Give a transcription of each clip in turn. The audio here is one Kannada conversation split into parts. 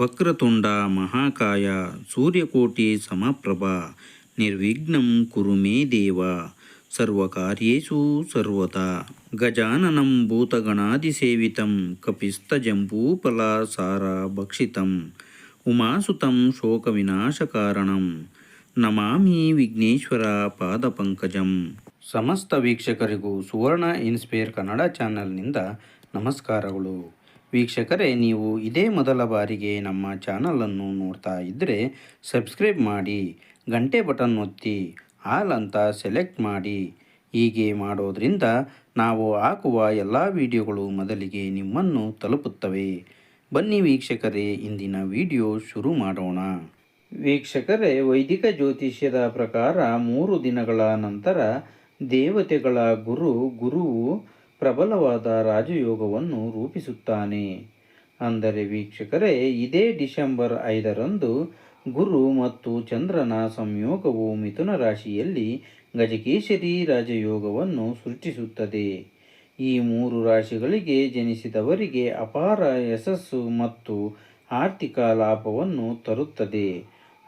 ವಕ್ರತುಂಡ ಮಹಾಕಾಯ ಸೂರ್ಯಕೋಟಿ ಸಮಪ್ರಭ ನಿರ್ವಿಘ್ನಂ ಕುರು ಮೇ ದೇವ ಸರ್ವಕಾರ್ಯೇಷು ಸರ್ವತಾ ಗಜಾನನಂ ಭೂತಗಣಾದಿಸೇವಿತಂ ಕಪಿಸ್ತಜಂಬೂಫಲಸಾರ ಭಕ್ಷಿತಂ ಉಮಾಸುತಂ ಶೋಕವಿನಾಶಕಾರಣಂ ನಮಾಮಿ ವಿಘ್ನೇಶ್ವರ ಪಾದಪಂಕಜಂ ಸಮಸ್ತ ವೀಕ್ಷಕರಿಗೂ ಸುವರ್ಣ ಇನ್ಸ್ಪೈರ್ ಕನ್ನಡ ಚಾನಲ್ನಿಂದ ನಮಸ್ಕಾರಗಳು ವೀಕ್ಷಕರೇ, ನೀವು ಇದೇ ಮೊದಲ ಬಾರಿಗೆ ನಮ್ಮ ಚಾನಲನ್ನು ನೋಡ್ತಾ ಇದ್ದರೆ ಸಬ್ಸ್ಕ್ರೈಬ್ ಮಾಡಿ, ಗಂಟೆ ಬಟನ್ ಒತ್ತಿ, ಆಲ್ ಅಂತ ಸೆಲೆಕ್ಟ್ ಮಾಡಿ. ಹೀಗೆ ಮಾಡೋದರಿಂದ ನಾವು ಹಾಕುವ ಎಲ್ಲ ವಿಡಿಯೋಗಳು ಮೊದಲಿಗೆ ನಿಮ್ಮನ್ನು ತಲುಪುತ್ತವೆ. ಬನ್ನಿ ವೀಕ್ಷಕರೇ, ಇಂದಿನ ವಿಡಿಯೋ ಶುರು ಮಾಡೋಣ. ವೀಕ್ಷಕರೇ, ವೈದಿಕ ಜ್ಯೋತಿಷ್ಯದ ಪ್ರಕಾರ ಮೂರು ದಿನಗಳ ನಂತರ ದೇವತೆಗಳ ಗುರು, ಗುರುವು ಪ್ರಬಲವಾದ ರಾಜಯೋಗವನ್ನು ರೂಪಿಸುತ್ತಾನೆ. ಅಂದರೆ ವೀಕ್ಷಕರೇ, ಇದೇ ಡಿಸೆಂಬರ್ ಐದರಂದು ಗುರು ಮತ್ತು ಚಂದ್ರನ ಸಂಯೋಗವು ಮಿಥುನ ರಾಶಿಯಲ್ಲಿ ಗಜಕೇಶರಿ ರಾಜಯೋಗವನ್ನು ಸೃಷ್ಟಿಸುತ್ತದೆ. ಈ ಮೂರು ರಾಶಿಗಳಿಗೆ ಜನಿಸಿದವರಿಗೆ ಅಪಾರ ಯಶಸ್ಸು ಮತ್ತು ಆರ್ಥಿಕ ಲಾಭವನ್ನು ತರುತ್ತದೆ.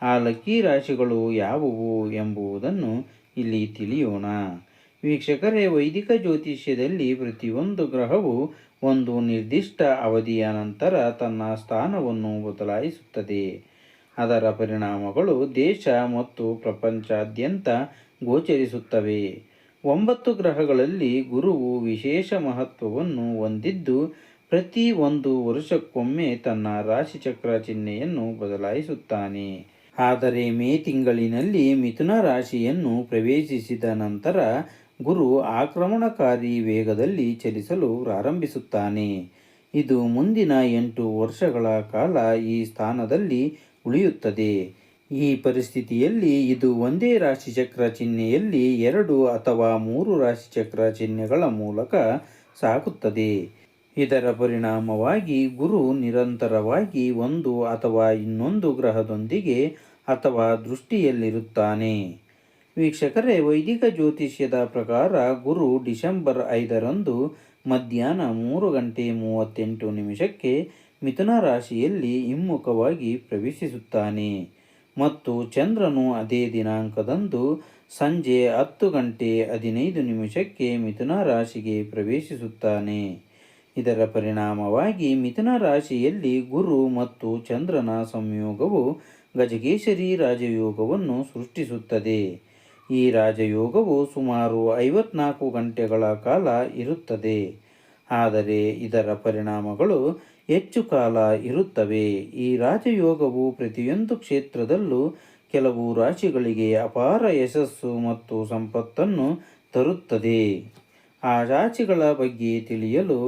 ಆ ಲಕ್ಕಿ ರಾಶಿಗಳು ಯಾವುವು ಎಂಬುದನ್ನು ಇಲ್ಲಿ ತಿಳಿಯೋಣ. ವೀಕ್ಷಕರೇ, ವೈದಿಕ ಜ್ಯೋತಿಷ್ಯದಲ್ಲಿ ಪ್ರತಿಯೊಂದು ಗ್ರಹವು ಒಂದು ನಿರ್ದಿಷ್ಟ ಅವಧಿಯ ನಂತರ ತನ್ನ ಸ್ಥಾನವನ್ನು ಬದಲಾಯಿಸುತ್ತದೆ. ಅದರ ಪರಿಣಾಮಗಳು ದೇಶ ಮತ್ತು ಪ್ರಪಂಚಾದ್ಯಂತ ಗೋಚರಿಸುತ್ತವೆ. ಒಂಬತ್ತು ಗ್ರಹಗಳಲ್ಲಿ ಗುರುವು ವಿಶೇಷ ಮಹತ್ವವನ್ನು ಹೊಂದಿದ್ದು, ಪ್ರತಿ ಒಂದು ವರ್ಷಕ್ಕೊಮ್ಮೆ ತನ್ನ ರಾಶಿಚಕ್ರ ಚಿಹ್ನೆಯನ್ನು ಬದಲಾಯಿಸುತ್ತಾನೆ. ಆದರೆ ಮೇ ತಿಂಗಳಿನಲ್ಲಿ ಮಿಥುನ ರಾಶಿಯನ್ನು ಪ್ರವೇಶಿಸಿದ ನಂತರ ಗುರು ಆಕ್ರಮಣಕಾರಿ ವೇಗದಲ್ಲಿ ಚಲಿಸಲು ಪ್ರಾರಂಭಿಸುತ್ತಾನೆ. ಇದು ಮುಂದಿನ ಎಂಟು ವರ್ಷಗಳ ಕಾಲ ಈ ಸ್ಥಾನದಲ್ಲಿ ಉಳಿಯುತ್ತದೆ. ಈ ಪರಿಸ್ಥಿತಿಯಲ್ಲಿ ಇದು ಒಂದೇ ರಾಶಿಚಕ್ರ ಚಿಹ್ನೆಯಲ್ಲಿ ಎರಡು ಅಥವಾ ಮೂರು ರಾಶಿಚಕ್ರ ಚಿಹ್ನೆಗಳ ಮೂಲಕ ಸಾಗುತ್ತದೆ. ಇದರ ಪರಿಣಾಮವಾಗಿ ಗುರು ನಿರಂತರವಾಗಿ ಒಂದು ಅಥವಾ ಇನ್ನೊಂದು ಗ್ರಹದೊಂದಿಗೆ ಅಥವಾ ದೃಷ್ಟಿಯಲ್ಲಿರುತ್ತಾನೆ. ವೀಕ್ಷಕರೇ, ವೈದಿಕ ಜ್ಯೋತಿಷ್ಯದ ಪ್ರಕಾರ ಗುರು ಡಿಸೆಂಬರ್ ಐದರಂದು ಮಧ್ಯಾಹ್ನ ಮೂರು ಗಂಟೆ ಮೂವತ್ತೆಂಟು ನಿಮಿಷಕ್ಕೆ ಮಿಥುನ ರಾಶಿಯಲ್ಲಿ ಹಿಮ್ಮುಖವಾಗಿ ಪ್ರವೇಶಿಸುತ್ತಾನೆ. ಮತ್ತು ಚಂದ್ರನು ಅದೇ ದಿನಾಂಕದಂದು ಸಂಜೆ ಹತ್ತು ಗಂಟೆ ಹದಿನೈದು ನಿಮಿಷಕ್ಕೆ ಮಿಥುನ ರಾಶಿಗೆ ಪ್ರವೇಶಿಸುತ್ತಾನೆ. ಇದರ ಪರಿಣಾಮವಾಗಿ ಮಿಥುನ ರಾಶಿಯಲ್ಲಿ ಗುರು ಮತ್ತು ಚಂದ್ರನ ಸಂಯೋಗವು ಗಜಕೇಶರಿ ರಾಜಯೋಗವನ್ನು ಸೃಷ್ಟಿಸುತ್ತದೆ. ಈ ರಾಜಯೋಗವು ಸುಮಾರು ಐವತ್ನಾಲ್ಕು ಗಂಟೆಗಳ ಕಾಲ ಇರುತ್ತದೆ. ಆದರೆ ಇದರ ಪರಿಣಾಮಗಳು ಹೆಚ್ಚು ಕಾಲ ಇರುತ್ತವೆ. ಈ ರಾಜಯೋಗವು ಪ್ರತಿಯೊಂದು ಕ್ಷೇತ್ರದಲ್ಲೂ ಕೆಲವು ರಾಶಿಗಳಿಗೆ ಅಪಾರ ಯಶಸ್ಸು ಮತ್ತು ಸಂಪತ್ತನ್ನು ತರುತ್ತದೆ. ಆ ರಾಶಿಗಳ ಬಗ್ಗೆ ತಿಳಿಯಲು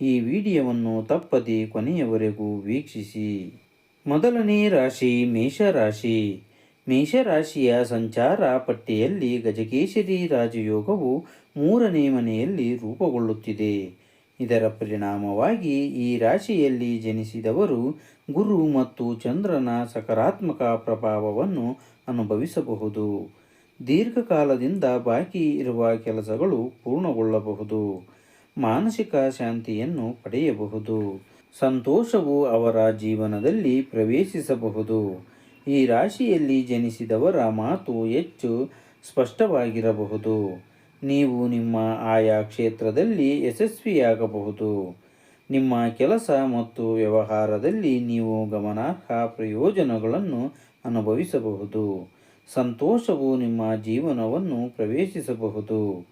ಈ ವಿಡಿಯೋವನ್ನು ತಪ್ಪದೆ ಕೊನೆಯವರೆಗೂ ವೀಕ್ಷಿಸಿ. ಮೊದಲನೇ ರಾಶಿ ಮೇಷರಾಶಿ. ಮೇಷರಾಶಿಯ ಸಂಚಾರ ಪಟ್ಟಿಯಲ್ಲಿ ಗಜಕೇಶರಿ ರಾಜಯೋಗವು ಮೂರನೇ ಮನೆಯಲ್ಲಿ ರೂಪುಗೊಳ್ಳುತ್ತಿದೆ. ಇದರ ಪರಿಣಾಮವಾಗಿ ಈ ರಾಶಿಯಲ್ಲಿ ಜನಿಸಿದವರು ಗುರು ಮತ್ತು ಚಂದ್ರನ ಸಕಾರಾತ್ಮಕ ಪ್ರಭಾವವನ್ನು ಅನುಭವಿಸಬಹುದು. ದೀರ್ಘಕಾಲದಿಂದ ಬಾಕಿ ಇರುವ ಕೆಲಸಗಳು ಪೂರ್ಣಗೊಳ್ಳಬಹುದು. ಮಾನಸಿಕ ಶಾಂತಿಯನ್ನು ಪಡೆಯಬಹುದು. ಸಂತೋಷವು ಅವರ ಜೀವನದಲ್ಲಿ ಪ್ರವೇಶಿಸಬಹುದು. ಈ ರಾಶಿಯಲ್ಲಿ ಜನಿಸಿದವರ ಮಾತು ಹೆಚ್ಚು ಸ್ಪಷ್ಟವಾಗಿರಬಹುದು. ನೀವು ನಿಮ್ಮ ಆಯಾ ಕ್ಷೇತ್ರದಲ್ಲಿ ಯಶಸ್ವಿಯಾಗಬಹುದು. ನಿಮ್ಮ ಕೆಲಸ ಮತ್ತು ವ್ಯವಹಾರದಲ್ಲಿ ನೀವು ಗಮನಾರ್ಹ ಪ್ರಯೋಜನಗಳನ್ನು ಅನುಭವಿಸಬಹುದು. ಸಂತೋಷವು ನಿಮ್ಮ ಜೀವನವನ್ನು ಪ್ರವೇಶಿಸಬಹುದು.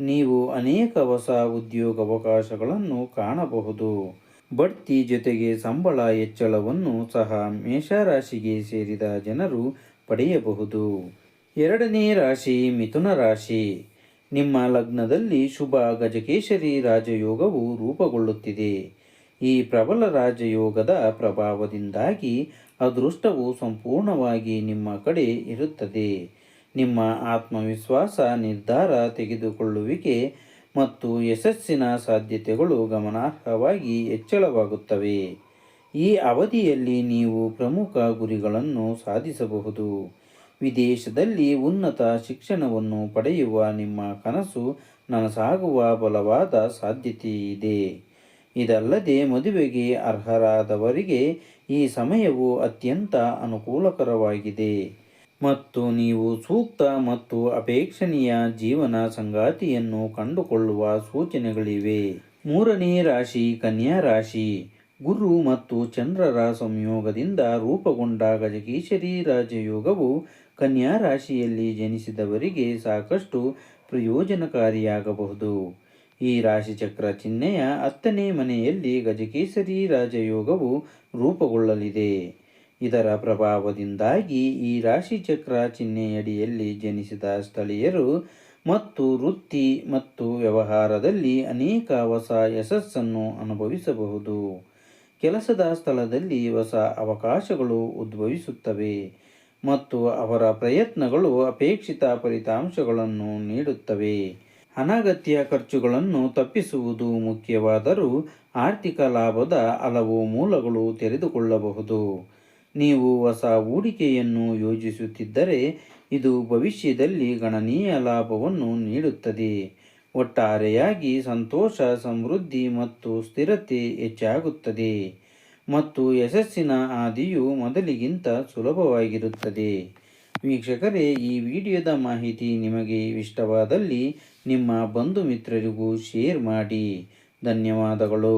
ನೀವು ಅನೇಕ ಹೊಸ ಉದ್ಯೋಗಾವಕಾಶಗಳನ್ನು ಕಾಣಬಹುದು. ಬಡ್ತಿ ಜೊತೆಗೆ ಸಂಬಳ ಹೆಚ್ಚಳವನ್ನು ಸಹ ಮೇಷರಾಶಿಗೆ ಸೇರಿದ ಜನರು ಪಡೆಯಬಹುದು. ಎರಡನೇ ರಾಶಿ ಮಿಥುನ ರಾಶಿ. ನಿಮ್ಮ ಲಗ್ನದಲ್ಲಿ ಶುಭ ಗಜಕೇಶರಿ ರಾಜಯೋಗವು ರೂಪುಗೊಳ್ಳುತ್ತಿದೆ. ಈ ಪ್ರಬಲ ರಾಜಯೋಗದ ಪ್ರಭಾವದಿಂದಾಗಿ ಅದೃಷ್ಟವು ಸಂಪೂರ್ಣವಾಗಿ ನಿಮ್ಮ ಕಡೆ ಇರುತ್ತದೆ. ನಿಮ್ಮ ಆತ್ಮವಿಶ್ವಾಸ, ನಿರ್ಧಾರ ತೆಗೆದುಕೊಳ್ಳುವಿಕೆ ಮತ್ತು ಯಶಸ್ಸಿನ ಸಾಧ್ಯತೆಗಳು ಗಮನಾರ್ಹವಾಗಿ ಹೆಚ್ಚಳವಾಗುತ್ತವೆ. ಈ ಅವಧಿಯಲ್ಲಿ ನೀವು ಪ್ರಮುಖ ಗುರಿಗಳನ್ನು ಸಾಧಿಸಬಹುದು. ವಿದೇಶದಲ್ಲಿ ಉನ್ನತ ಶಿಕ್ಷಣವನ್ನು ಪಡೆಯುವ ನಿಮ್ಮ ಕನಸು ನನಸಾಗುವ ಬಲವಾದ ಸಾಧ್ಯತೆ ಇದೆ. ಇದಲ್ಲದೆ ಮದುವೆಗೆ ಅರ್ಹರಾದವರಿಗೆ ಈ ಸಮಯವು ಅತ್ಯಂತ ಅನುಕೂಲಕರವಾಗಿದೆ. ಮತ್ತು ನೀವು ಸೂಕ್ತ ಮತ್ತು ಅಪೇಕ್ಷಣೀಯ ಜೀವನ ಸಂಗಾತಿಯನ್ನು ಕಂಡುಕೊಳ್ಳುವ ಸೂಚನೆಗಳಿವೆ. ಮೂರನೇ ರಾಶಿ, ಕನ್ಯಾ ರಾಶಿ. ಗುರು ಮತ್ತು ಚಂದ್ರರ ಸಂಯೋಗದಿಂದ ರೂಪುಗೊಂಡ ಗಜಕೇಶರಿ ರಾಜಯೋಗವು ಕನ್ಯಾ ರಾಶಿಯಲ್ಲಿ ಜನಿಸಿದವರಿಗೆ ಸಾಕಷ್ಟು ಪ್ರಯೋಜನಕಾರಿಯಾಗಬಹುದು. ಈ ರಾಶಿಚಕ್ರ ಚಿಹ್ನೆಯ ಹತ್ತನೇ ಮನೆಯಲ್ಲಿ ಗಜಕೇಸರಿ ರಾಜಯೋಗವು ರೂಪುಗೊಳ್ಳಲಿದೆ. ಇದರ ಪ್ರಭಾವದಿಂದಾಗಿ ಈ ರಾಶಿಚಕ್ರ ಚಿಹ್ನೆಯಡಿಯಲ್ಲಿ ಜನಿಸಿದ ಸ್ಥಳೀಯರು ಮತ್ತು ವೃತ್ತಿ ಮತ್ತು ವ್ಯವಹಾರದಲ್ಲಿ ಅನೇಕ ಹೊಸ ಯಶಸ್ಸನ್ನು ಅನುಭವಿಸಬಹುದು. ಕೆಲಸದ ಸ್ಥಳದಲ್ಲಿ ಹೊಸ ಅವಕಾಶಗಳು ಉದ್ಭವಿಸುತ್ತವೆ ಮತ್ತು ಅವರ ಪ್ರಯತ್ನಗಳು ಅಪೇಕ್ಷಿತ ಫಲಿತಾಂಶಗಳನ್ನು ನೀಡುತ್ತವೆ. ಅನಗತ್ಯ ಖರ್ಚುಗಳನ್ನು ತಪ್ಪಿಸುವುದು ಮುಖ್ಯವಾದರೂ ಆರ್ಥಿಕ ಲಾಭದ ಹಲವು ಮೂಲಗಳು ತೆರೆದುಕೊಳ್ಳಬಹುದು. ನೀವು ಹೊಸ ಹೂಡಿಕೆಯನ್ನು ಯೋಜಿಸುತ್ತಿದ್ದರೆ ಇದು ಭವಿಷ್ಯದಲ್ಲಿ ಗಣನೀಯ ಲಾಭವನ್ನು ನೀಡುತ್ತದೆ. ಒಟ್ಟಾರೆಯಾಗಿ ಸಂತೋಷ, ಸಮೃದ್ಧಿ ಮತ್ತು ಸ್ಥಿರತೆ ಹೆಚ್ಚಾಗುತ್ತದೆ ಮತ್ತು ಯಶಸ್ಸಿನ ಹಾದಿಯು ಮೊದಲಿಗಿಂತ ಸುಲಭವಾಗಿರುತ್ತದೆ. ವೀಕ್ಷಕರೇ, ಈ ವಿಡಿಯೋದ ಮಾಹಿತಿ ನಿಮಗೆ ಇಷ್ಟವಾದಲ್ಲಿ ನಿಮ್ಮ ಬಂಧು ಮಿತ್ರರಿಗೂ ಶೇರ್ ಮಾಡಿ. ಧನ್ಯವಾದಗಳು.